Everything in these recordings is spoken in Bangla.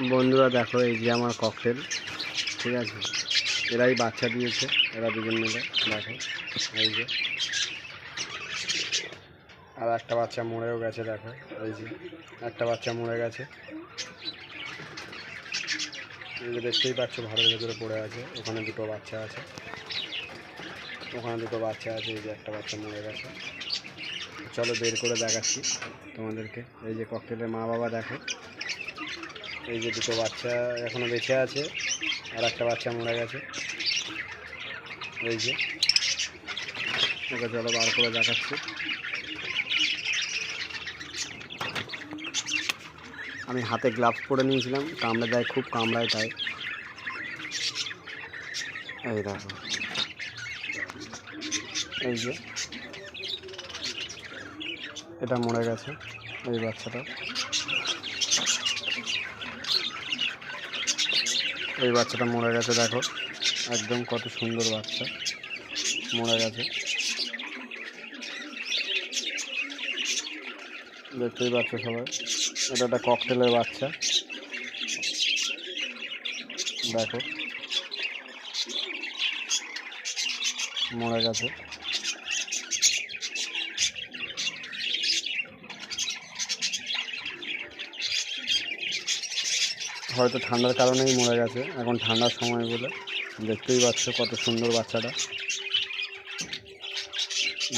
বন্ধুরা, দেখো এই যে আমার ককটেল ঠিক আছে? এরাই বাচ্চা দিয়েছে, এরা দুজন মিলে, দেখো, এই যে। আর একটা বাচ্চা মরেও গেছে, দেখো, এই যে, একটা বাচ্চা মরে গেছে। দেখতেই পাচ্ছ ভারতের ভেতরে পড়ে আছে, ওখানে দুটো বাচ্চা আছে। ওখানে দুটো বাচ্চা আছে, এই যে একটা বাচ্চা মরে গেছে। চলো বের করে দেখাচ্ছি তোমাদেরকে। এই যে ককটেলের মা বাবা দেখো। এই যে দুটো বাচ্চা এখনও বেঁচে আছে, আর একটা বাচ্চা মরে গেছে। এই যে। ওকে চলো বার করে দেখাচ্ছি। আমি হাতে গ্লাভস পরে নিয়েছিলাম, কামড়ে দেয়, খুব কামড়ায় তাই। এই দেখো। এই যে। এটা মরে গেছে, এই বাচ্চাটা। এই বাচ্চাটা মরে গেছে, দেখো। একদম কত সুন্দর বাচ্চা। মরে গেছে। দেখতেই পাচ্ছ সবাই, এটা একটা ককটেলের বাচ্চা। দেখো। মরে গেছে। হয়তো ঠান্ডার কারণেই মরে গেছে। এখন ঠান্ডার সময় বলে দেখতেই পাচ্ছ কত সুন্দর বাচ্চাটা।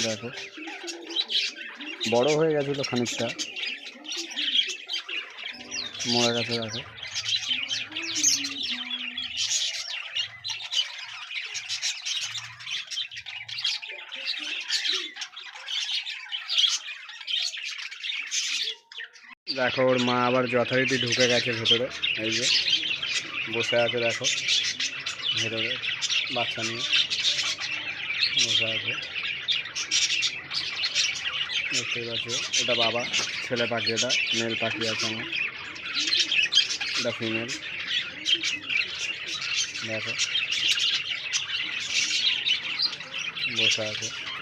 দেখো। বড় হয়ে গেছিল খানিকটা। মরে গেছে, দেখো। দেখো, ওর মা আবার যথারীতি ঢুকে গেছে ভেতরে, এই যে। বসে আছে, দেখো, ভেতরে, বাচ্চা নিয়ে। বসে আছে। দেখতেই পাচ্ছ, এটা বাবা, ছেলে পাখি এটা মেল পাখি আছে আমার। এটা ফিমেল দেখো। বসে আছে।